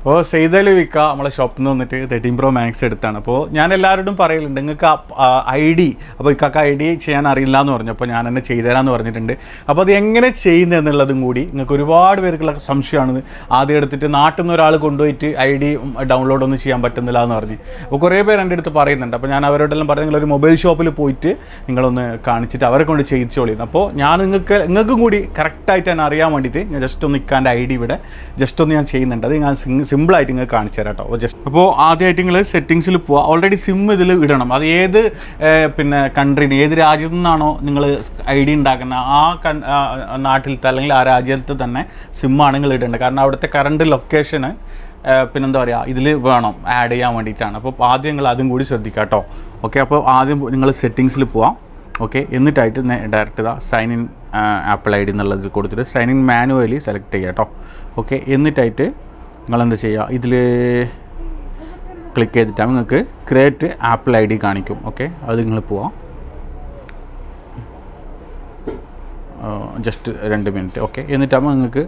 അപ്പോൾ സെയ്തലു വിക്ക നമ്മളെ ഷോപ്പിൽ നിന്ന് വന്നിട്ട് തേർട്ടീൻ പ്രോ മാക്സ് എടുത്താണ്. അപ്പോൾ ഞാൻ എല്ലാവരോടും പറയലുണ്ട് നിങ്ങൾക്ക് ഐ ഡി അപ്പോൾ ഇക്കാക്ക് ഐ ഡി ചെയ്യാൻ അറിയില്ല എന്ന് പറഞ്ഞു. അപ്പോൾ ഞാൻ തന്നെ ചെയ്തുതരാമെന്ന് പറഞ്ഞിട്ടുണ്ട്. അപ്പോൾ അത് എങ്ങനെ ചെയ്യുന്നത് എന്നുള്ളതും കൂടി നിങ്ങൾക്ക് ഒരുപാട് പേർക്കുള്ള സംശയമാണ്. ആദ്യം എടുത്തിട്ട് നാട്ടിൽ നിന്ന് ഒരാൾ കൊണ്ടുപോയിട്ട് ഐ ഡി ഡൗൺലോഡ് ഒന്നും ചെയ്യാൻ പറ്റുന്നില്ല എന്ന് പറഞ്ഞ്. അപ്പോൾ കുറേ പേര് എന്റെ അടുത്ത് പറയുന്നുണ്ട്. അപ്പോൾ ഞാൻ അവരോടെല്ലാം പറഞ്ഞ് നിങ്ങളൊരു മൊബൈൽ ഷോപ്പിൽ പോയിട്ട് നിങ്ങളൊന്ന് കാണിച്ചിട്ട് അവരെ കൊണ്ട് ചെയ്യിച്ചോളിയിരുന്നു അപ്പോൾ ഞാൻ നിങ്ങൾക്ക് നിങ്ങൾക്കും കൂടി കറക്റ്റായിട്ട് തന്നെ അറിയാൻ വേണ്ടിയിട്ട് ഞാൻ ജസ്റ്റ് ഒന്ന് ഇക്കാന്റെ ഐ ഡി ഇവിടെ ജസ്റ്റ് ഒന്ന് ഞാൻ ചെയ്യുന്നുണ്ട്. അത് ഞാൻ സിമ്പിളായിട്ട് നിങ്ങൾക്ക് കാണിച്ചു തരാം കേട്ടോ. ജസ്റ്റ് അപ്പോൾ ആദ്യമായിട്ട് നിങ്ങൾ സെറ്റിങ്സിൽ പോവുക ഓൾറെഡി സിം ഇതിൽ ഇടണം. അത് ഏത് പിന്നെ കൺട്രീന് ഏത് രാജ്യത്തു നിന്നാണോ നിങ്ങൾ ഐ ഡി ഉണ്ടാക്കുന്ന ആ കൺ നാട്ടിലത്തെ അല്ലെങ്കിൽ ആ രാജ്യത്ത് തന്നെ സിമ്മാണ് നിങ്ങൾ ഇടേണ്ടത്. കാരണം അവിടുത്തെ കറണ്ട് ലൊക്കേഷന് പിന്നെന്താ പറയുക ഇതിൽ വേണം. ആഡ് ചെയ്യാൻ വേണ്ടിയിട്ടാണ്. അപ്പോൾ ആദ്യം നിങ്ങൾ അതും കൂടി ശ്രദ്ധിക്കുക കേട്ടോ. ഓക്കെ അപ്പോൾ ആദ്യം നിങ്ങൾ സെറ്റിങ്സിൽ പോവാം. ഓക്കെ എന്നിട്ടായിട്ട് ഡയറക്റ്റ് ഇതാ sign in Apple I D എന്നുള്ളതിൽ കൊടുത്തിട്ട് സൈൻ ഇൻ മാനുവലി സെലക്ട് ചെയ്യാം കേട്ടോ. ഓക്കെ എന്നിട്ടായിട്ട് നിങ്ങൾ എന്താ ചെയ്യുക? ഇതിൽ ക്ലിക്ക് ചെയ്തിട്ടാൽ നിങ്ങൾക്ക് ക്രിയേറ്റ് ആപ്പിൾ ഐ ഡി കാണിക്കും. ഓക്കെ അത് നിങ്ങൾ പോവാം. ജസ്റ്റ് രണ്ട് മിനിറ്റ് ഓക്കെ എന്നിട്ടാകുമ്പോൾ നിങ്ങൾക്ക്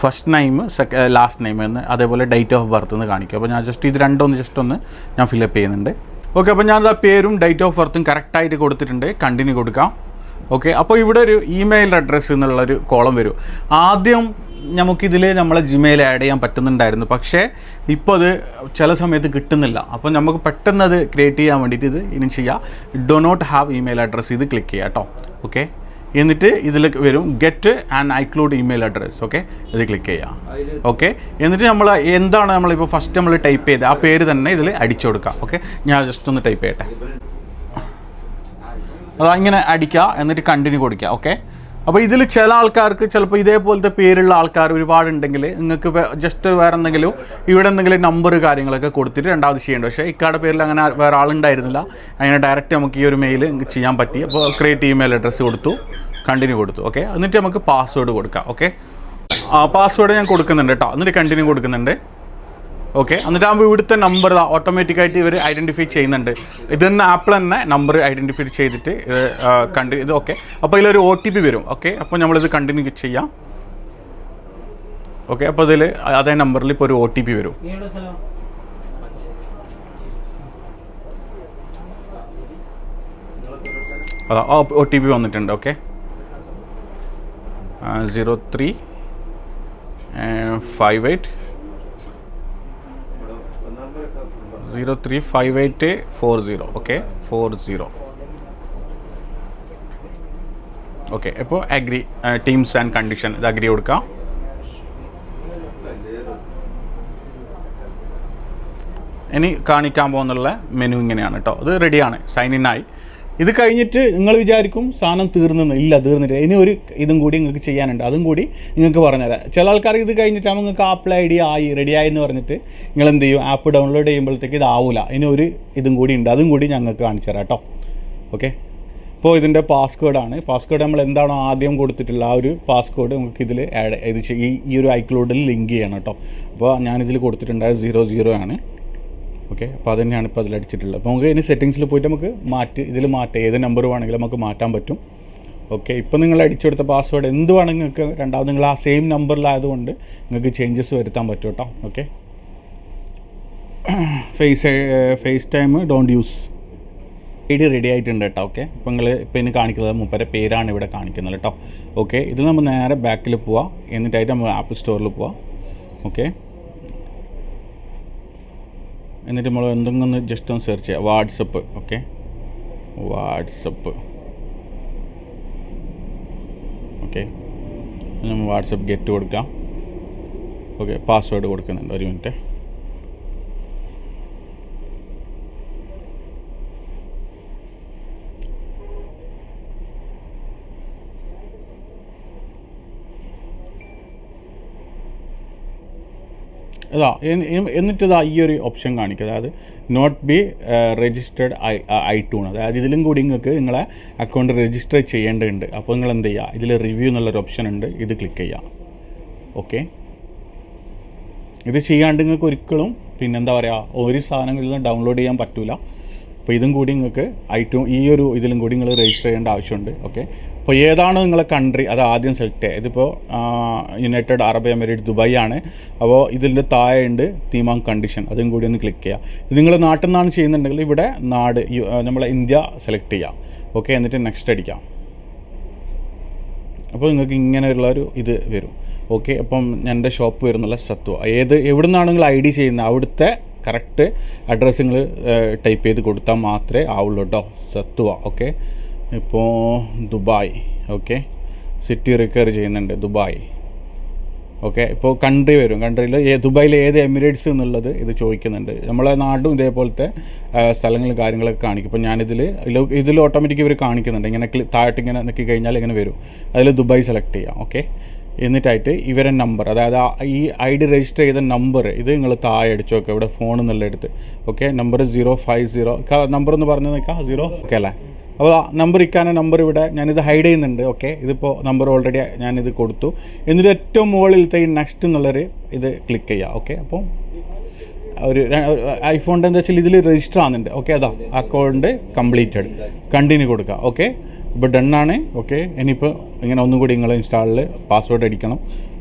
ഫസ്റ്റ് നെയിം സെക്ക ലാസ്റ്റ് നെയിം എന്ന് അതേപോലെ ഡേറ്റ് ഓഫ് ബർത്ത് എന്ന് കാണിക്കും. അപ്പോൾ ഞാൻ ജസ്റ്റ് ഇത് രണ്ടൊന്ന് ജസ്റ്റ് ഒന്ന് ഞാൻ ഫില്ലപ്പ് ചെയ്യുന്നുണ്ട്. ഓക്കെ അപ്പോൾ ഞാനത് ആ പേരും ഡേറ്റ് ഓഫ് ബർത്തും കറക്റ്റായിട്ട് കൊടുത്തിട്ടുണ്ട്. കണ്ടിന്യൂ കൊടുക്കാം. ഓക്കെ അപ്പോൾ ഇവിടെ ഒരു ഇമെയിൽ അഡ്രസ്സ് എന്നുള്ളൊരു കോളം വരും. ആദ്യം നമുക്കിതിൽ നമ്മളെ ജിമെയിൽ ആഡ് ചെയ്യാൻ പറ്റുന്നുണ്ടായിരുന്നു. പക്ഷേ ഇപ്പോൾ അത് ചില സമയത്ത് കിട്ടുന്നില്ല. അപ്പോൾ നമുക്ക് പെട്ടെന്ന് അത് ക്രിയേറ്റ് ചെയ്യാൻ വേണ്ടിയിട്ട് ഇത് ഇനി ചെയ്യാം. Do not have email address ഇത് ക്ലിക്ക് ചെയ്യുക കേട്ടോ ഓക്കെ എന്നിട്ട് ഇതിൽ വരും get and iCloud email address okay ഇത് ക്ലിക്ക് ചെയ്യാം. ഓക്കെ എന്നിട്ട് നമ്മൾ എന്താണ് നമ്മളിപ്പോൾ ഫസ്റ്റ് നമ്മൾ ടൈപ്പ് ചെയ്ത്? ആ പേര് തന്നെ ഇതിൽ അടിച്ചു കൊടുക്കാം. ഓക്കെ ഞാൻ ജസ്റ്റ് ഒന്ന് ടൈപ്പ് ചെയ്യട്ടെ. അതാ ഇങ്ങനെ അടിക്കുക എന്നിട്ട് കണ്ടിന്യൂ കൊടുക്കുക ഓക്കെ അപ്പോൾ ഇതിൽ ചില ആൾക്കാർക്ക് ചിലപ്പോൾ ഇതേപോലത്തെ പേരുള്ള ആൾക്കാർ ഒരുപാടുണ്ടെങ്കിൽ നിങ്ങൾക്ക് ജസ്റ്റ് വേറെ എന്തെങ്കിലും ഇവിടെ എന്തെങ്കിലും നമ്പർ കാര്യങ്ങളൊക്കെ കൊടുത്തിട്ട് രണ്ടാമത് ചെയ്യേണ്ട പക്ഷേ ഇക്കാടെ പേരിൽ അങ്ങനെ വേറെ ആളുണ്ടായിരുന്നില്ല. അങ്ങനെ ഡയറക്റ്റ് നമുക്ക് ഈ ഒരു മെയിൽ ചെയ്യാൻ പറ്റി. അപ്പോൾ ക്രിയേറ്റ് ഇമെയിൽ അഡ്രസ്സ് കൊടുത്തു. കണ്ടിന്യൂ കൊടുത്തു. ഓക്കെ എന്നിട്ട് നമുക്ക് പാസ്വേഡ് കൊടുക്കാം. ഓക്കെ പാസ്വേഡ് ഞാൻ കൊടുക്കുന്നുണ്ട് കേട്ടോ എന്നിട്ട് കണ്ടിന്യൂ കൊടുക്കുന്നുണ്ട്. ഓക്കെ എന്നിട്ട് ആകുമ്പോൾ ഇവിടുത്തെ നമ്പർ ഓട്ടോമാറ്റിക്കായിട്ട് ഇവർ ഐഡന്റിഫൈ ചെയ്യുന്നുണ്ട്. ഇത് തന്നെ ആപ്പിൾ തന്നെ നമ്പർ ഐഡന്റിഫൈ ചെയ്തിട്ട് കണ്ടി ഇത് ഓക്കെ അപ്പോൾ ഇതിലൊരു ഒ ടി പി വരും. ഓക്കെ അപ്പോൾ നമ്മളിത് കണ്ടിന്യൂ ചെയ്യാം. ഓക്കെ അപ്പോൾ ഇതിൽ അതേ നമ്പറിൽ ഇപ്പോൾ ഒരു ഒ ടി പി വരും. അതാ ഒ ടി പി വന്നിട്ടുണ്ട്. Okay zero three five eight zero three five eight four zero okay four zero okay ഇപ്പോൾ അഗ്രി ടീംസ് ആൻഡ് കണ്ടീഷൻ ഇത് അഗ്രി കൊടുക്കാം. ഇനി കാണിക്കാൻ പോകുന്നുള്ള മെനു ഇങ്ങനെയാണ് കേട്ടോ അത് റെഡിയാണ് സൈൻ ഇൻ ആയി. ഇത് കഴിഞ്ഞിട്ട് നിങ്ങൾ വിചാരിക്കും സാധനം തീർന്നു ഇല്ല തീർന്നിട്ട് ഇനി ഒരു ഇതും കൂടി നിങ്ങൾക്ക് ചെയ്യാനുണ്ട്. അതും കൂടി നിങ്ങൾക്ക് പറഞ്ഞുതരാം. ചില ആൾക്കാർ ഇത് കഴിഞ്ഞിട്ടാകുമ്പോൾ നിങ്ങൾക്ക് ആപ്പിൾ ഐ ഡി ആയി റെഡി ആയി എന്ന് പറഞ്ഞിട്ട് നിങ്ങൾ എന്ത് ചെയ്യും? ആപ്പ് ഡൗൺലോഡ് ചെയ്യുമ്പോഴത്തേക്ക് ഇതാവില്ല ഇനി ഒരു ഇതും കൂടി ഉണ്ട്. അതും കൂടി ഞങ്ങൾക്ക് കാണിച്ചു തരാം കേട്ടോ. ഓക്കെ ഇപ്പോൾ ഇതിന്റെ പാസ്വേഡാണ് പാസ്വേഡ് നമ്മൾ എന്താണോ ആദ്യം കൊടുത്തിട്ടുള്ള ആ ഒരു പാസ്വേഡ് നമുക്ക് ഇതിൽ ആഡ് ഇത് ഈ ഒരു ഐക്ലൗഡിൽ ലിങ്ക് ചെയ്യണം കേട്ടോ. അപ്പോൾ ഞാനിതിൽ കൊടുത്തിട്ടുണ്ടായ സീറോ സീറോ ആണ്. ഓക്കെ? അപ്പോൾ അത് തന്നെയാണ് ഇപ്പോൾ അതിൽ അടിച്ചിട്ടുള്ളത്. അപ്പോൾ നമുക്ക് ഇനി സെറ്റിങ്സിൽ പോയിട്ട് നമുക്ക് മാറ്റി ഇതിൽ മാറ്റാം ഏത് നമ്പർ വേണമെങ്കിലും നമുക്ക് മാറ്റാൻ പറ്റും. ഓക്കെ? ഇപ്പോൾ നിങ്ങൾ അടിച്ചു കൊടുത്ത പാസ്വേഡ് എന്ത് വേണമെങ്കിൽ നിങ്ങൾക്ക് രണ്ടാമത് നിങ്ങൾ ആ സെയിം നമ്പറിലായതുകൊണ്ട് നിങ്ങൾക്ക് ചേഞ്ചസ് വരുത്താൻ പറ്റും കേട്ടോ. Okay? Face face time don't use I D ready ആയിട്ടുണ്ട് കേട്ടോ. ഓക്കെ? ഇപ്പോൾ നിങ്ങൾ ഇപ്പോൾ ഇനി കാണിക്കുന്നത് മുപ്പരെ പേരാണ് ഇവിടെ കാണിക്കുന്നത് കേട്ടോ. ഓക്കെ? ഇതിൽ നമ്മൾ നേരെ ബാക്കിൽ പോവാം. എന്നിട്ടായിട്ട് നമ്മൾ ആപ്പിൾ സ്റ്റോറിൽ പോവാം. ഓക്കെ? എന്നിട്ട് നമ്മൾ എന്തെങ്കിലും ഒന്ന് ജസ്റ്റ് ഒന്ന് സെർച്ച് ചെയ്യാം. വാട്സപ്പ് ഓക്കെ വാട്സപ്പ് ഓക്കെ നമ്മൾ വാട്സപ്പ് ഗെറ്റ് കൊടുക്കാം. ഓക്കെ പാസ്വേഡ് കൊടുക്കുന്നുണ്ട്. ഒരു മിനിറ്റ് ഇതാ ഈ ഒരു ഓപ്ഷൻ കാണിക്കുക. അതായത് not be registered I tune അതായത് ഇതിലും കൂടി നിങ്ങൾക്ക് നിങ്ങളെ അക്കൗണ്ട് രജിസ്റ്റർ ചെയ്യേണ്ടതുണ്ട്. അപ്പോൾ നിങ്ങൾ എന്ത് ചെയ്യുക ഇതിൽ റിവ്യൂ എന്നുള്ളൊരു ഓപ്ഷൻ ഉണ്ട്. ഇത് ക്ലിക്ക് ചെയ്യുക ഓക്കെ ഇത് ചെയ്യാണ്ട് നിങ്ങൾക്ക് ഒരിക്കലും പിന്നെന്താ പറയുക ഒരു സാധനങ്ങളിൽ നിന്ന് ഡൗൺലോഡ് ചെയ്യാൻ പറ്റില്ല അപ്പോൾ ഇതും കൂടി നിങ്ങൾക്ക് ഐറ്റവും ഈ ഒരു ഇതിലും കൂടി നിങ്ങൾ രജിസ്റ്റർ ചെയ്യേണ്ട ആവശ്യമുണ്ട്. ഓക്കെ അപ്പോൾ ഏതാണ് നിങ്ങളെ കൺട്രി അത് ആദ്യം സെലക്ട് ചെയ്യുക. ഇതിപ്പോൾ യുണൈറ്റഡ് അറബ് എമിറേറ്റ് ദുബായ് ആണ്. അപ്പോൾ ഇതിന്റെ താഴെ ഉണ്ട് തീമാങ് കണ്ടീഷൻ അതും കൂടി ഒന്ന് ക്ലിക്ക് ചെയ്യുക. ഇത് നിങ്ങൾ നാട്ടിൽ നിന്നാണ് ചെയ്യുന്നുണ്ടെങ്കിൽ ഇവിടെ നാട് നമ്മളെ ഇന്ത്യ സെലക്ട് ചെയ്യാം ഓക്കെ എന്നിട്ട് നെക്സ്റ്റ് അടിക്കാം. അപ്പോൾ നിങ്ങൾക്ക് ഇങ്ങനെയുള്ള ഒരു ഇത് വരും. ഓക്കെ അപ്പം എന്റെ ഷോപ്പ് വരുന്നുള്ള സത്വ. ഏത് എവിടെ നിങ്ങൾ ഐ ഡി ചെയ്യുന്നത്? അവിടുത്തെ കറക്റ്റ് അഡ്രസ്സ് നിങ്ങൾ ടൈപ്പ് ചെയ്ത് കൊടുത്താൽ മാത്രമേ ആവുള്ളൂ കേട്ടോ സത്വ ഓക്കെ ഇപ്പോൾ ദുബായ് ഓക്കെ സിറ്റി റിക്കവർ ചെയ്യുന്നുണ്ട് ദുബായ് ഓക്കെ ഇപ്പോൾ കൺട്രി വരും. കൺട്രിയിൽ ദുബായിൽ ഏത് എമിറേറ്റ്സ് എന്നുള്ളത് ഇത് ചോദിക്കുന്നുണ്ട്. നമ്മളെ നാടും ഇതേപോലത്തെ സ്ഥലങ്ങളും കാര്യങ്ങളൊക്കെ കാണിക്കും. ഇപ്പോൾ ഞാനിതിൽ ഇതിൽ ഓട്ടോമാറ്റിക് ഇവർ കാണിക്കുന്നുണ്ട്. ഇങ്ങനെ താഴ്ത്തിങ്ങനെ നിൽക്കി കഴിഞ്ഞാൽ ഇങ്ങനെ വരും. അതിൽ ദുബായ് സെലക്ട് ചെയ്യാം ഓക്കെ എന്നിട്ടായിട്ട് ഇവരെ നമ്പർ അതായത് ഈ ഐ ഡി രജിസ്റ്റർ ചെയ്ത നമ്പർ ഇത് നിങ്ങൾ താഴെ അടിച്ചു നോക്കുക ഇവിടെ ഫോൺ എന്നുള്ള എടുത്ത്. Okay number zero five zero number എന്ന് പറഞ്ഞു നിൽക്കാം സീറോ ഓക്കെ അല്ലേ? അപ്പോൾ നമ്പർ ഇക്കാന നമ്പർ ഇവിടെ ഞാനിത് ഹൈഡ് ചെയ്യുന്നുണ്ട്. ഓക്കെ ഇതിപ്പോൾ നമ്പർ ഓൾറെഡി ഞാനിത് കൊടുത്തു. എന്നിട്ട് ഏറ്റവും മുകളിലത്തെ ഈ നെക്സ്റ്റ് എന്നുള്ളൊരു ഇത് ക്ലിക്ക് ചെയ്യുക ഓക്കെ അപ്പോൾ ഒരു ഐഫോണിന്റെ എന്താ വെച്ചാൽ ഇതിൽ രജിസ്റ്റർ ആകുന്നുണ്ട് ഓക്കെ അതാ അക്കൗണ്ട് കംപ്ലീറ്റഡ് കണ്ടിന്യൂ കൊടുക്കുക. ഓക്കെ ഇപ്പോൾ ഡണ്ണാണ് ഓക്കെ ഇനിയിപ്പോൾ ഇങ്ങനെ ഒന്നും കൂടി നിങ്ങൾ ഇൻസ്റ്റാളിൽ പാസ്വേഡ് അടിക്കണം.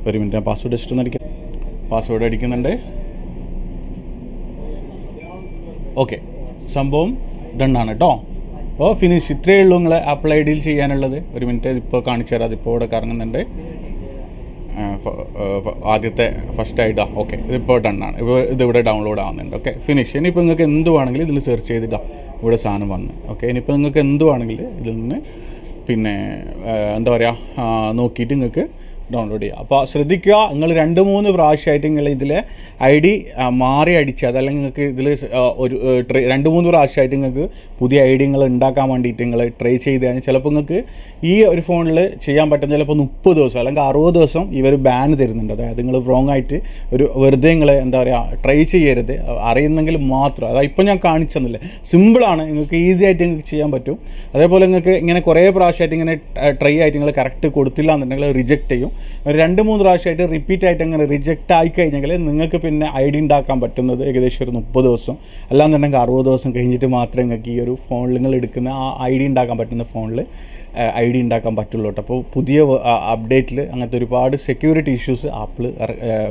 ഒരു മിനിറ്റ് ഞാൻ പാസ്വേഡ് ജസ്റ്റ് ഒന്ന് അടിക്കാം. പാസ്വേഡ് അടിക്കുന്നുണ്ട്. ഓക്കെ സംഭവം ഡണ്ണാണ് കേട്ടോ അപ്പോൾ ഫിനിഷ് ഇത്രയേ ഉള്ളൂ നിങ്ങൾ ആപ്പിൾ ഐ ഡിയിൽ ചെയ്യാനുള്ളത്. ഒരു മിനിറ്റ് ഇപ്പോൾ കാണിച്ചു തരാം. അതിപ്പോൾ ഇവിടെ കറങ്ങുന്നുണ്ട്. ആദ്യത്തെ ഫസ്റ്റ് ആയിട്ടാ ഓക്കെ ഇതിപ്പോൾ ഡണ്ണാണ് ഇപ്പോൾ ഇതിവിടെ ഡൗൺലോഡ് ആവുന്നുണ്ട്. ഓക്കെ ഫിനിഷ് ഇനിയിപ്പോൾ നിങ്ങൾക്ക് എന്ത് വേണമെങ്കിലും ഇതിൽ സെർച്ച് ചെയ്തിട്ടാ ഇവിടെ സാധനം വന്ന്. ഓക്കെ ഇനിയിപ്പോൾ നിങ്ങൾക്ക് എന്തുവാണെങ്കിൽ ഇതിൽ നിന്ന് പിന്നെ എന്താ പറയുക നോക്കിയിട്ട് നിങ്ങൾക്ക് ഡൗൺലോഡ് ചെയ്യുക. അപ്പോൾ ശ്രദ്ധിക്കുക നിങ്ങൾ രണ്ട് മൂന്ന് പ്രാവശ്യമായിട്ട് നിങ്ങൾ ഇതിൽ ഐ ഡി മാറി അടിച്ച് അതല്ലെങ്കിൽ നിങ്ങൾക്ക് ഇതിൽ ഒരു രണ്ട് മൂന്ന് പ്രാവശ്യമായിട്ട് നിങ്ങൾക്ക് പുതിയ ഐ ഡി നിങ്ങൾ ഉണ്ടാക്കാൻ വേണ്ടിയിട്ട് നിങ്ങൾ ട്രൈ ചെയ്ത് കഴിഞ്ഞാൽ ചിലപ്പോൾ നിങ്ങൾക്ക് ഈ ഒരു ഫോണിൽ ചെയ്യാൻ പറ്റുന്ന ചിലപ്പോൾ മുപ്പത് ദിവസം അല്ലെങ്കിൽ അറുപത് ദിവസം ഇവർ ബാൻ തരുന്നുണ്ട്. അതായത് നിങ്ങൾ റോങ് ആയിട്ട് ഒരു വെറുതെ നിങ്ങൾ എന്താ പറയുക ട്രൈ ചെയ്യരുത്. അറിയുന്നെങ്കിൽ മാത്രം. അതായത് ഇപ്പം ഞാൻ കാണിച്ചെന്നില്ലേ. സിമ്പിളാണ് നിങ്ങൾക്ക് ഈസി ആയിട്ട് നിങ്ങൾക്ക് ചെയ്യാൻ പറ്റും. അതേപോലെ നിങ്ങൾക്ക് ഇങ്ങനെ കുറേ പ്രാവശ്യമായിട്ട് ഇങ്ങനെ ട്രൈ ആയിട്ട് നിങ്ങൾ കറക്റ്റ് കൊടുത്തില്ല എന്നുണ്ടെങ്കിൽ റിജക്റ്റ് ചെയ്യും. രണ്ട് മൂന്ന് പ്രാവശ്യമായിട്ട് റിപ്പീറ്റ് ആയിട്ട് അങ്ങനെ റിജക്റ്റ് ആയി കഴിഞ്ഞെങ്കിൽ നിങ്ങൾക്ക് പിന്നെ ഐ ഡി ഉണ്ടാക്കാൻ പറ്റുന്നത് ഏകദേശം ഒരു മുപ്പത് ദിവസം അല്ലാന്നുണ്ടെങ്കിൽ അറുപത് ദിവസം കഴിഞ്ഞിട്ട് മാത്രമേ നിങ്ങൾക്ക് ഈ ഒരു ഫോണിൽ നിങ്ങൾ എടുക്കുന്ന ആ ഐ ഡി ഉണ്ടാക്കാൻ പറ്റുന്ന ഫോണിൽ ഐ ഡി ഉണ്ടാക്കാൻ പറ്റുള്ളൂ കേട്ടോ. അപ്പോൾ പുതിയ അപ്ഡേറ്റിൽ അങ്ങനത്തെ ഒരുപാട് സെക്യൂരിറ്റി ഇഷ്യൂസ് ആപ്പിൾ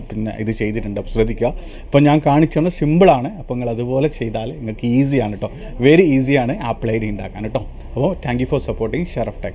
പിന്നെ ഇത് ചെയ്തിട്ടുണ്ട്. അപ്പോൾ ശ്രദ്ധിക്കുക. അപ്പോൾ ഞാൻ കാണിച്ചത് സിമ്പിളാണ് അപ്പോൾ നിങ്ങൾ അതുപോലെ ചെയ്താൽ നിങ്ങൾക്ക് ഈസിയാണ് കേട്ടോ. വെരി ഈസിയാണ് ആപ്പിൾ ഐ ഡി ഉണ്ടാക്കാൻ കേട്ടോ. അപ്പോൾ thank you for supporting Sheraf tech